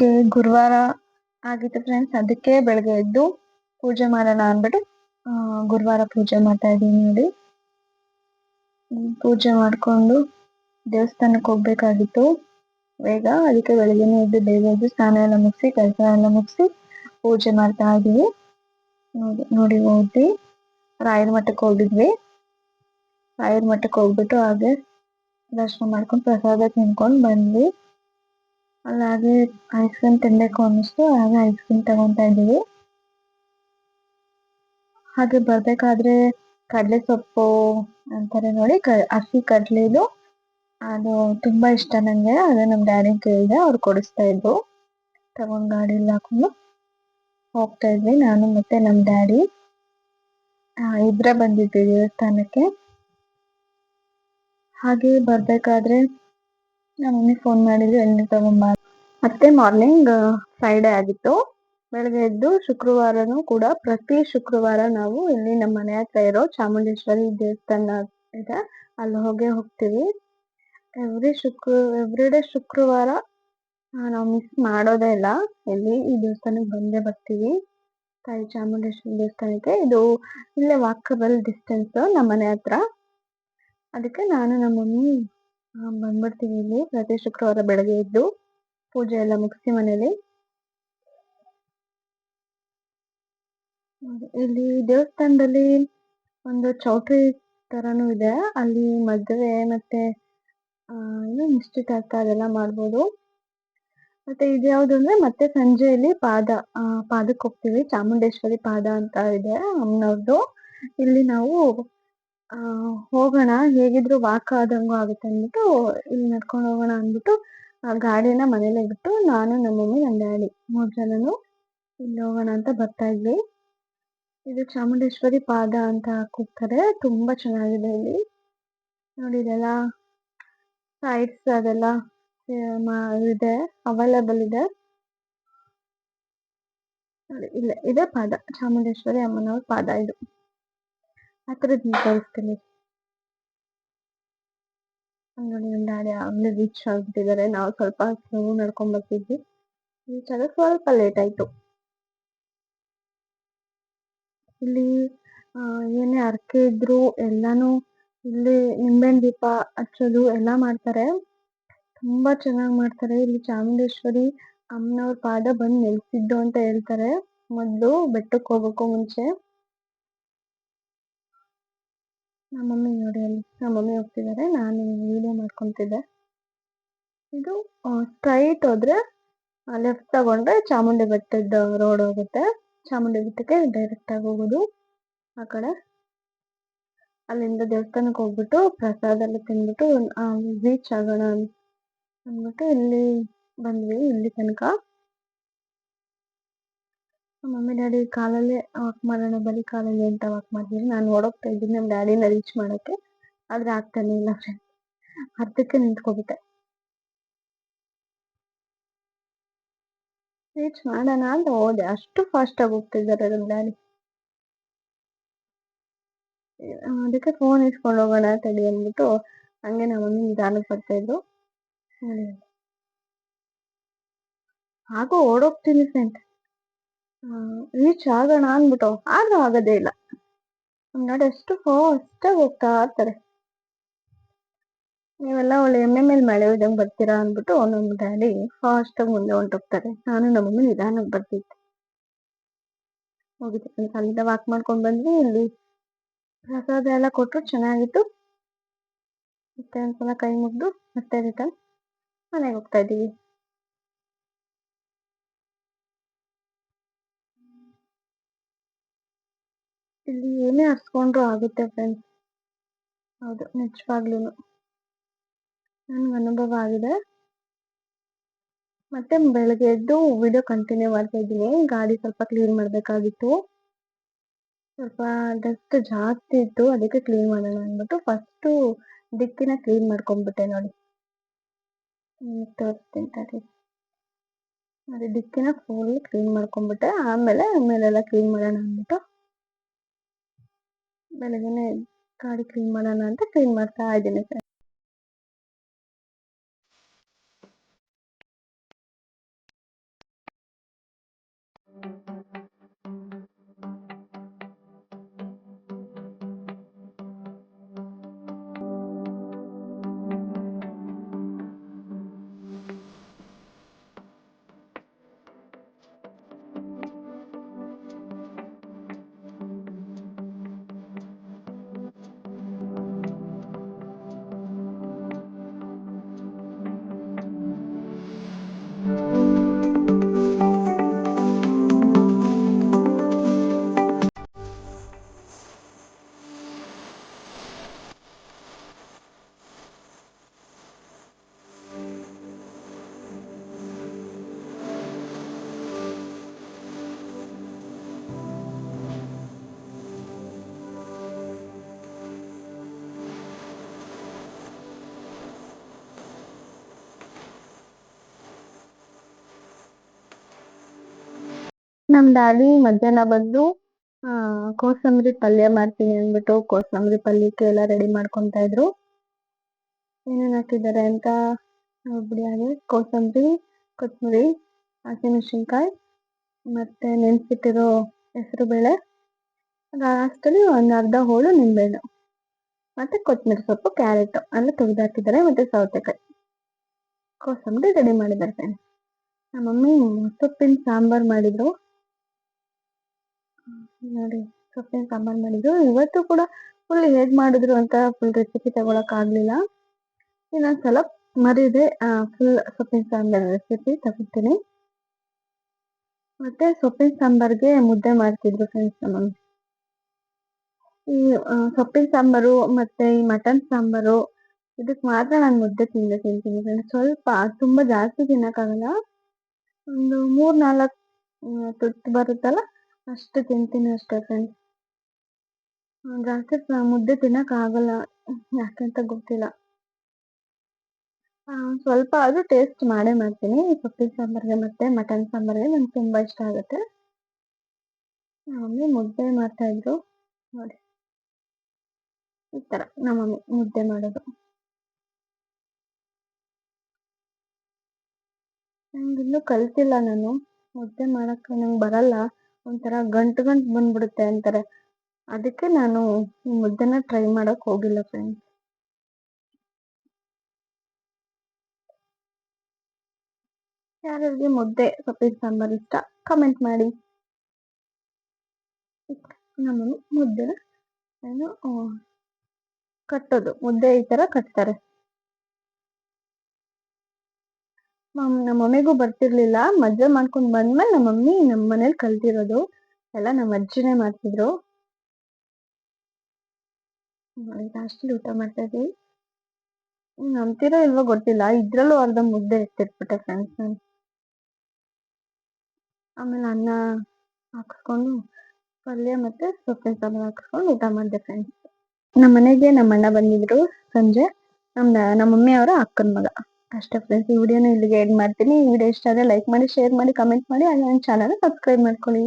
ಬೆಳಿಗ್ಗೆ ಗುರುವಾರ ಆಗಿತ್ತು ಫ್ರೆಂಡ್ಸ್ ಅದಕ್ಕೆ ಬೆಳಗ್ಗೆ ಎದ್ದು ಪೂಜೆ ಮಾಡೋಣ ಅಂದ್ಬಿಟ್ಟು ಗುರುವಾರ ಪೂಜೆ ಮಾಡ್ತಾ ಇದ್ದೀನಿ ನೋಡಿ. ಪೂಜೆ ಮಾಡಿಕೊಂಡು ದೇವಸ್ಥಾನಕ್ಕೆ ಹೋಗ್ಬೇಕಾಗಿತ್ತು. ಬೇಗ ಅದಕ್ಕೆ ಬೆಳಗ್ಗೆನೆ ಎದ್ದು ಬೇಗ ಎದ್ದು ಸ್ನಾನ ಎಲ್ಲ ಮುಗಿಸಿ ಕೆಲಸ ಎಲ್ಲ ಮುಗಿಸಿ ಪೂಜೆ ಮಾಡ್ತಾ ಇದ್ದೀವಿ. ನೋಡಿ ನೋಡಿ ಹೋದ್ವಿ. ರಾಯರ ಮಠಕ್ಕೆ ಹೋಗಿದ್ವಿ. ರಾಯರ ಮಠಕ್ಕೆ ಹೋಗ್ಬಿಟ್ಟು ಹಾಗೆ ದರ್ಶನ ಮಾಡ್ಕೊಂಡು ಪ್ರಸಾದ ತಿನ್ಕೊಂಡು ಬಂದ್ವಿ. ಅಲ್ಲಾಗೆ ಐಸ್ ಕ್ರೀಮ್ ತಿನ್ಬೇಕು ಅನ್ನಿಸ್ತು, ಹಾಗೆ ಐಸ್ ಕ್ರೀಮ್ ತಗೊಂತಾ ಇದ್ದೀವಿ. ಹಾಗೆ ಬರ್ಬೇಕಾದ್ರೆ ಕಡಲೆ ಸೊಪ್ಪು ಅಂತಾರೆ ನೋಡಿ ಹಸಿ ಕಡಲೆದು. ಅದು ತುಂಬಾ ಇಷ್ಟ ನನಗೆ ಅದು ನಮ್ಮ ಡ್ಯಾಡಿ ಕೇಳಿದೆ, ಅವ್ರು ಕೊಡಿಸ್ತಾ ಇದ್ರು. ತಗೊಂಡು ಗಾಡಿಯಲ್ಲಿ ಹಾಕೊಂಡು ಹೋಗ್ತಾ ಇದ್ವಿ, ನಾನು ಮತ್ತೆ ನಮ್ಮ ಡ್ಯಾಡಿ. ಇಬ್ರೆ ಬಂದಿದ್ವಿ ದೇವಸ್ಥಾನಕ್ಕೆ. ಹಾಗೆ ಬರ್ಬೇಕಾದ್ರೆ ನಮ್ಮ ಮಮ್ಮಿ ಫೋನ್ ಮಾಡಿದ್ರು ಎಣ್ಣೆ ತಗೊಂಬ ಮತ್ತೆ ಮಾರ್ನಿಂಗ್ ಫ್ರೈಡೇ ಆಗಿತ್ತು. ಬೆಳಗ್ಗೆ ಎದ್ದು ಶುಕ್ರವಾರನೂ ಕೂಡ ಪ್ರತಿ ಶುಕ್ರವಾರ ನಾವು ಇಲ್ಲಿ ನಮ್ಮ ಮನೆ ಹತ್ರ ಇರೋ ಚಾಮುಂಡೇಶ್ವರಿ ದೇವಸ್ಥಾನ ಇದೆ. ಅಲ್ಲಿ ಹೋಗೇ ಹೋಗ್ತೀವಿ. ಎವ್ರಿ ಶುಕ್ರ ಎವ್ರಿ ಡೇ ಶುಕ್ರವಾರ ನಾವು ಮಿಸ್ ಮಾಡೋದೇ ಇಲ್ಲ. ಇಲ್ಲಿ ಈ ದೇವಸ್ಥಾನಕ್ಕೆ ಬಂದೇ ಬರ್ತೀವಿ. ತಾಯಿ ಚಾಮುಂಡೇಶ್ವರಿ ದೇವಸ್ಥಾನಕ್ಕೆ ಇದು. ಇಲ್ಲೇ ವಾಕಬಲ್ ಡಿಸ್ಟೆನ್ಸ್ ನಮ್ಮ ಮನೆ ಹತ್ರ. ಅದಕ್ಕೆ ನಾನು ನಮ್ಮ ಮಮ್ಮಿ ಬಂದ್ಬಿಡ್ತೀವಿ ಇಲ್ಲಿ. ಪ್ರತಿ ಶುಕ್ರವಾರ ಬೆಳಗ್ಗೆ ಎದ್ದು ಪೂಜೆ ಎಲ್ಲ ಮುಗಿಸಿ ಮನೇಲಿ. ಇಲ್ಲಿ ದೇವಸ್ಥಾನದಲ್ಲಿ ಒಂದು ಚೌಟ್ರಿ ತರಾನು ಇದೆ. ಅಲ್ಲಿ ಮದುವೆ ಮತ್ತೆ ಏನು ನಿಶ್ಚಿತಾರ್ಥ ಅದೆಲ್ಲ ಮಾಡ್ಬೋದು. ಮತ್ತೆ ಇದು ಯಾವ್ದು ಅಂದ್ರೆ ಮತ್ತೆ ಸಂಜೆಯಲ್ಲಿ ಪಾದ ಪಾದಕ್ಕೆ ಹೋಗ್ತೀವಿ. ಚಾಮುಂಡೇಶ್ವರಿ ಪಾದ ಅಂತ ಇದೆ ಅಮ್ಮನವ್ರದ್ದು ಇಲ್ಲಿ ನಾವು ಹೋಗೋಣ, ಹೇಗಿದ್ರು ವಾಕ್ ಆದಂಗೂ ಆಗುತ್ತೆ ಅಂದ್ಬಿಟ್ಟು ಇಲ್ಲಿ ನಡ್ಕೊಂಡು ಹೋಗೋಣ ಅಂದ್ಬಿಟ್ಟು ಆ ಗಾಡಿನ ಮನೇಲೆ ಬಿಟ್ಟು ನಾನು, ನಮ್ಮ ಮಮ್ಮಿ, ನನ್ನ ಡ್ಯಾಡಿ ಮೂರು ಜನನು ಇಲ್ಲಿ ಹೋಗೋಣ ಅಂತ ಬರ್ತಾ ಇದ್ವಿ. ಇದು ಚಾಮುಂಡೇಶ್ವರಿ ಪಾದ ಅಂತ ಕೂಗ್ತಾರೆ, ತುಂಬಾ ಚೆನ್ನಾಗಿದೆ ಇಲ್ಲಿ. ನೋಡಿ ಇದೆಲ್ಲ ಸೈಟ್ಸ್ ಅದೆಲ್ಲ ಇದೆ ಅವೈಲೇಬಲ್ ಇದೆ. ಇಲ್ಲ, ಇದೆ ಪಾದ, ಚಾಮುಂಡೇಶ್ವರಿ ಅಮ್ಮನವ್ರ ಪಾದ ಇದು. ಹತ್ರದಿಂದ ತೋರಿಸ್ತೀನಿ. ನೋಡಿ ನಮ್ಮ ಡ್ಯಾಡಿ ಆಗಲೇ ರೀಚ್ ಆಗ್ಬಿಟ್ಟಿದ್ದಾರೆ ನಾವು ಸ್ವಲ್ಪ ಸ್ಲೋ ನಡ್ಕೊಂಡ್ಬರ್ತಿದ್ವಿ ರೀಚ್ ಆಗ ಸ್ವಲ್ಪ ಲೇಟ್ ಆಯಿತು. ಇಲ್ಲಿ ಏನೇ ಹರಕೆ ಇದ್ರು ಎಲ್ಲಾನು ಇಲ್ಲಿ ನಿಂಬೆಹಣ್ಣು ದೀಪ ಹಚ್ಚೋದು ಎಲ್ಲ ಮಾಡ್ತಾರೆ. ತುಂಬಾ ಚೆನ್ನಾಗಿ ಮಾಡ್ತಾರೆ. ಇಲ್ಲಿ ಚಾಮುಂಡೇಶ್ವರಿ ಅಮ್ಮನವ್ರ ಪಾದ ಬಂದು ನೆಲೆಸಿದ್ದು ಅಂತ ಹೇಳ್ತಾರೆ. ಮೊದಲು ಬೆಟ್ಟಕ್ಕೆ ಹೋಗೋಕ್ಕೂ ಮುಂಚೆ. ನಮ್ಮ ಮಮ್ಮಿ ನೋಡಿ ಅಲ್ಲಿ. ನಮ್ಮ ಮಮ್ಮಿ ಹೋಗ್ತಿದ್ದಾರೆ ನಾನು ವೀಡಿಯೋ ಮಾಡ್ಕೊತಿದ್ದೆ. ಇದು ಸ್ಟ್ರೈಟ್ ಹೋದ್ರೆ ಲೆಫ್ಟ್ ತಗೊಂಡ್ರೆ ಚಾಮುಂಡಿ ಬೆಟ್ಟದ ರೋಡ್ ಹೋಗುತ್ತೆ. ಚಾಮುಂಡಿ ಬೆಟ್ಟಕ್ಕೆ ಡೈರೆಕ್ಟ್ ಆಗಿ ಹೋಗೋದು, ಆ ಕಡೆ. ಅಲ್ಲಿಂದ ದೇವಸ್ಥಾನಕ್ಕೆ ಹೋಗ್ಬಿಟ್ಟು ಪ್ರಸಾದ ಎಲ್ಲ ತಿಂದ್ಬಿಟ್ಟು ಬೀಚ್ ಆಗೋಣ ಅಂದ್ಬಿಟ್ಟು ಇಲ್ಲಿ ಬಂದ್ವಿ, ಇಲ್ಲಿ ತನಕ. ಮಮ್ಮಿ, ಡ್ಯಾಡಿ ಕಾಲಲ್ಲೇ ವಾಕ್ ಮಾಡೋಣ ಬರೀ ಕಾಲಲ್ಲಿ ಅಂತ ವಾಕ್ ಮಾಡ್ತೀನಿ ನಾನು ಓಡೋಗ್ತಾ ಇದ್ದೀನಿ ನಮ್ಮ ಡ್ಯಾಡಿನ ರೀಚ್ ಮಾಡೋಕ್ಕೆ. ಆದರೆ ಆಗ್ತಾನೆ ಇಲ್ಲ ಫ್ರೆಂಡ್ ಅರ್ಧಕ್ಕೆ ನಿಂತ್ಕೊಬಿಟ್ಟೆ. ರೀಚ್ ಮಾಡೋಣ ಅಂತ ಹೋದೆ. ಅಷ್ಟು ಫಾಸ್ಟಾಗಿ ಹೋಗ್ತಿದ್ದಾರೆ ನಮ್ಮ ಡ್ಯಾಡಿ. ಅದಕ್ಕೆ ಫೋನ್ ಇಸ್ಕೊಂಡು ಹೋಗೋಣ ತಡಿ ಅಂದ್ಬಿಟ್ಟು ಹಂಗೆ ನಮ್ಮ ಮಮ್ಮಿ ನಿಧಾನಕ್ಕೆ ಬರ್ತಾ ಇದ್ರು. ಹಾಗೂ ಓಡೋಗ್ತೀನಿ ಫ್ರೆಂಡ್ ರೀಚ್ ಆಗೋಣ ಅಂದ್ಬಿಟ್ಟು, ಆದ್ರೂ ಆಗೋದೇ ಇಲ್ಲ. ನೋಡಿ ಅಷ್ಟು ಫಾಸ್ಟಾಗಿ ಹೋಗ್ತಾ ಇರ್ತಾರೆ. ನೀವೆಲ್ಲ ಒಳ್ಳೆ ಎಮ್ಮೆ ಮೇಲೆ ಮಳೆ ಹೋದಂಗೆ ಬರ್ತೀರಾ ಅಂದ್ಬಿಟ್ಟು ನಮ್ಮ ಡ್ಯಾಡಿ ಫಾಸ್ಟಾಗಿ ಮುಂದೆ ಹೊಂಟೋಗ್ತಾರೆ. ನಾನು ನಮ್ಮ ಮಮ್ಮಿ ನಿಧಾನಕ್ಕೆ ಬರ್ತಿದ್ದೆ ಹೋಗಿದ್ದೆ. ಅಲ್ಲಿಂದ ವಾಕ್ ಮಾಡ್ಕೊಂಡು ಬಂದ್ವಿ ಇಲ್ಲಿ ಪ್ರಸಾದ ಎಲ್ಲ ಕೊಟ್ಟರು ಚೆನ್ನಾಗಿತ್ತು. ಮತ್ತೆ ಒಂದ್ಸಲ ಕೈ ಮುಗಿದು ಮತ್ತೆ ರಿಟರ್ನ್ ಮನೆಗೆ ಹೋಗ್ತಾ ಇದ್ದೀವಿ. ಇಲ್ಲಿ ಏನೇ ಹರ್ಸ್ಕೊಂಡ್ರು ಆಗುತ್ತೆ ಫ್ರೆಂಡ್ಸ್ ಹೌದು ನಿಜವಾಗ್ಲೂ ನನ್ಗೆ ಅನುಭವ ಆಗಿದೆ. ಮತ್ತೆ ಬೆಳಗ್ಗೆ ಎದ್ದು ವಿಡಿಯೋ ಕಂಟಿನ್ಯೂ ಮಾಡ್ತಾ ಇದ್ದೀನಿ. ಗಾಡಿ ಸ್ವಲ್ಪ ಕ್ಲೀನ್ ಮಾಡಬೇಕಾಗಿತ್ತು. ಸ್ವಲ್ಪ ಡಸ್ಟ್ ಜಾಸ್ತಿ ಇತ್ತು, ಅದಕ್ಕೆ ಕ್ಲೀನ್ ಮಾಡೋಣ ಅಂದ್ಬಿಟ್ಟು ಫಸ್ಟು ದಿಕ್ಕಿನ ಕ್ಲೀನ್ ಮಾಡ್ಕೊಂಡ್ಬಿಟ್ಟೆ ನೋಡಿ. ತೋರಿಸ್ತೀನಿ ತಡಿ ಅದೇ ದಿಕ್ಕಿನ ಫುಲ್ ಕ್ಲೀನ್ ಮಾಡ್ಕೊಂಡ್ಬಿಟ್ಟೆ. ಆಮೇಲೆ ಆಮೇಲೆಲ್ಲ ಕ್ಲೀನ್ ಮಾಡೋಣ ಅಂದ್ಬಿಟ್ಟು ಬೆಳಗ್ಗೆನೆ ಗಾಡಿ ಕ್ಲೀನ್ ಮಾಡೋಣ ಅಂತ ಕ್ಲೀನ್ ಮಾಡ್ತಾ ಇದ್ದೀನಿ ನಮ್ ಡ್ಯಾಡಿ ಮಧ್ಯಾಹ್ನ ಬಂದು ಕೋಸಂಬರಿ ಪಲ್ಯ ಮಾಡ್ತೀನಿ ಅಂದ್ಬಿಟ್ಟು ಕೋಸಂಬರಿ ಪಲ್ಯಕ್ಕೆ ಎಲ್ಲ ರೆಡಿ ಮಾಡ್ಕೊಂತ ಇದ್ರು. ಏನೇನ್ ಹಾಕಿದ್ದಾರೆ ಅಂತ ನೋಡ್ಬಿಡಿ ಹಾಗೆ. ಕೋಸಂಬರಿ ಕೊತ್ತಂಬರಿ ಹಸಿಮೆಣಸಿನ್ಕಾಯಿ ಮತ್ತೆ ನೆನ್ಸಿಟ್ಟಿರೋ ಹೆಸರು ಬೇಳೆ ಲಾಸ್ಟಲ್ಲಿ ಒಂದು ಅರ್ಧ ಹೋಳು ನಿಂಬೆಹಣ್ಣು ಮತ್ತೆ ಕೊತ್ತಂಬರಿ ಸೊಪ್ಪು, ಕ್ಯಾರೆಟ್ ಎಲ್ಲ ತೆಗೆದು ಹಾಕಿದ್ದಾರೆ ಮತ್ತೆ ಸೌತೆಕಾಯಿ. ಕೋಸಂಬರಿ ರೆಡಿ ಮಾಡಿದ್ದಾರೆ ಫ್ರೆಂಡ್ಸ್ ನಮ್ಮ ಮಮ್ಮಿ ಸೊಪ್ಪಿನ ಸಾಂಬಾರು ಮಾಡಿದ್ರು. ನೋಡಿ, ಸೊಪ್ಪಿನ ಸಾಂಬಾರ್ ಮಾಡಿದ್ರು ಇವತ್ತು ಕೂಡ ಫುಲ್ ಹೇಗ್ ಮಾಡಿದ್ರು ಅಂತ ಫುಲ್ ರೆಸಿಪಿ ತಗೊಳಕ್ ಆಗ್ಲಿಲ್ಲ. ಇನ್ನೊಂದ್ಸಲ ಮರಿದೆ ಫುಲ್ ಸೊಪ್ಪಿನ ಸಾಂಬಾರ್ ರೆಸಿಪಿ ತಗೊತೀನಿ. ಮತ್ತೆ ಸೊಪ್ಪಿನ ಸಾಂಬಾರ್ಗೆ ಮುದ್ದೆ ಮಾಡ್ತಿದ್ರು ಫ್ರೆಂಡ್ಸ್ ನಮ್ಮ ಈ ಸೊಪ್ಪಿನ ಸಾಂಬಾರು ಮತ್ತೆ ಈ ಮಟನ್ ಸಾಂಬಾರು, ಇದಕ್ ಮಾತ್ರ ನಾನು ಮುದ್ದೆ ತಿಂದೆ, ತಿಂತೀನಿ ಫ್ರೆಂಡ್ಸ್ ಸ್ವಲ್ಪ, ತುಂಬಾ ಜಾಸ್ತಿ ತಿನ್ನಕ್ಕಾಗಲ್ಲ. ಒಂದು ಮೂರ್ ನಾಲ್ಕು ತುತ್ತು ಬರುತ್ತಲ್ಲ? ಅಷ್ಟು ತಿಂತೀನಿ ಅಷ್ಟೇ ಫ್ರೆಂಡ್ಸ್ ಜಾಸ್ತಿ ಮುದ್ದೆ ತಿನ್ನೋಕ್ಕಾಗಲ್ಲ ಯಾಕೆಂತ ಗೊತ್ತಿಲ್ಲ. ಸ್ವಲ್ಪ ಆದರೂ ಟೇಸ್ಟ್ ಮಾಡೇ ಮಾಡ್ತೀನಿ. ಸೊಪ್ಪಿನ ಸಾಂಬಾರ್ಗೆ ಮತ್ತೆ ಮಟನ್ ಸಾಂಬಾರ್ಗೆ ನಂಗೆ ತುಂಬ ಇಷ್ಟ ಆಗುತ್ತೆ. ನಮ್ಮ ಮಮ್ಮಿ ಮುದ್ದೆ ಮಾಡ್ತಾಯಿದ್ರು ನೋಡಿ. ಈ ಥರ ನಮ್ಮ ಮಮ್ಮಿ ಮುದ್ದೆ ಮಾಡೋದು. ನಂಗೆ ಇನ್ನೂ ಕಲ್ತಿಲ್ಲ ನಾನು. ಮುದ್ದೆ ಮಾಡೋಕ್ಕೆ ನಂಗೆ ಬರಲ್ಲ. ಒಂಥರ ಗಂಟು ಗಂಟು ಬಂದ್ಬಿಡುತ್ತೆ ಅಂತಾರೆ. ಅದಕ್ಕೆ ನಾನು ಮುದ್ದೆನ ಟ್ರೈ ಮಾಡೋಕೆ ಹೋಗಿಲ್ಲ ಫ್ರೆಂಡ್ಸ್ ಯಾರ್ಯಾರಿಗೆ ಮುದ್ದೆ ಸೊಪ್ಪಿನ ಸಾಂಬಾರ್ ಇಷ್ಟ ಕಮೆಂಟ್ ಮಾಡಿ. ನಮ್ಮನ್ನು ಮುದ್ದೆ ಏನು ಕಟ್ಟೋದು. ಮುದ್ದೆ ಈ ಥರ ಕಟ್ತಾರೆ. ನಮ್ಮ ಮಮ್ಮಿಗೂ ಬರ್ತಿರ್ಲಿಲ್ಲ. ಮದ್ವೆ ಮಾಡ್ಕೊಂಡ್ ಬಂದ್ಮೇಲೆ ನಮ್ಮ ಮಮ್ಮಿ ನಮ್ಮ ಮನೇಲಿ ಕಲ್ತಿರೋದು ಎಲ್ಲ ನಮ್ಮ ಅಜ್ಜಿನೇ ಮಾಡ್ತಿದ್ರು. ಲಾಸ್ಟಲ್ಲಿ ಊಟ ಮಾಡ್ತಾ ಇದ್ವಿ ನಂಬ್ತಿರೋ ಇಲ್ವೋ ಗೊತ್ತಿಲ್ಲ. ಇದ್ರಲ್ಲೂ ಅರ್ಧ ಮುದ್ದೆ ಎತ್ತಿಟ್ಬಿಟ್ಟೆ ಫ್ರೆಂಡ್ಸ್ ನಾನು ಆಮೇಲೆ ಅನ್ನ ಹಾಕಿಸ್ಕೊಂಡು ಪಲ್ಯ ಮತ್ತೆ ಸೊಪ್ಪಿನ ಸಾಂಬಾರ್ ಹಾಕಿಸ್ಕೊಂಡು ಊಟ ಮಾಡಿದೆ ಫ್ರೆಂಡ್ಸ್ ನಮ್ಮ ಮನೆಗೆ ನಮ್ಮ ಅಣ್ಣ ಬಂದಿದ್ರು ಸಂಜೆ. ನಮ್ಮ ನಮ್ಮ ಮಮ್ಮಿ ಅವರ ಅಕ್ಕನ ಮಗ. ಅಷ್ಟೇ ಫ್ರೆಂಡ್ಸ್ ಈ ವಿಡಿಯೋನ ಇಲ್ಲಿಗೆ ಎಡ್ ಮಾಡ್ತೀನಿ. ಈ ವಿಡಿಯೋ ಇಷ್ಟ ಆದರೆ ಲೈಕ್ ಮಾಡಿ ಶೇರ್ ಮಾಡಿ ಕಮೆಂಟ್ ಮಾಡಿ, ಹಾಗೆ ನನ್ನ ಚಾನಲ್ನ ಸಬ್ಸ್ಕ್ರೈಬ್ ಮಾಡ್ಕೊಳ್ಳಿ.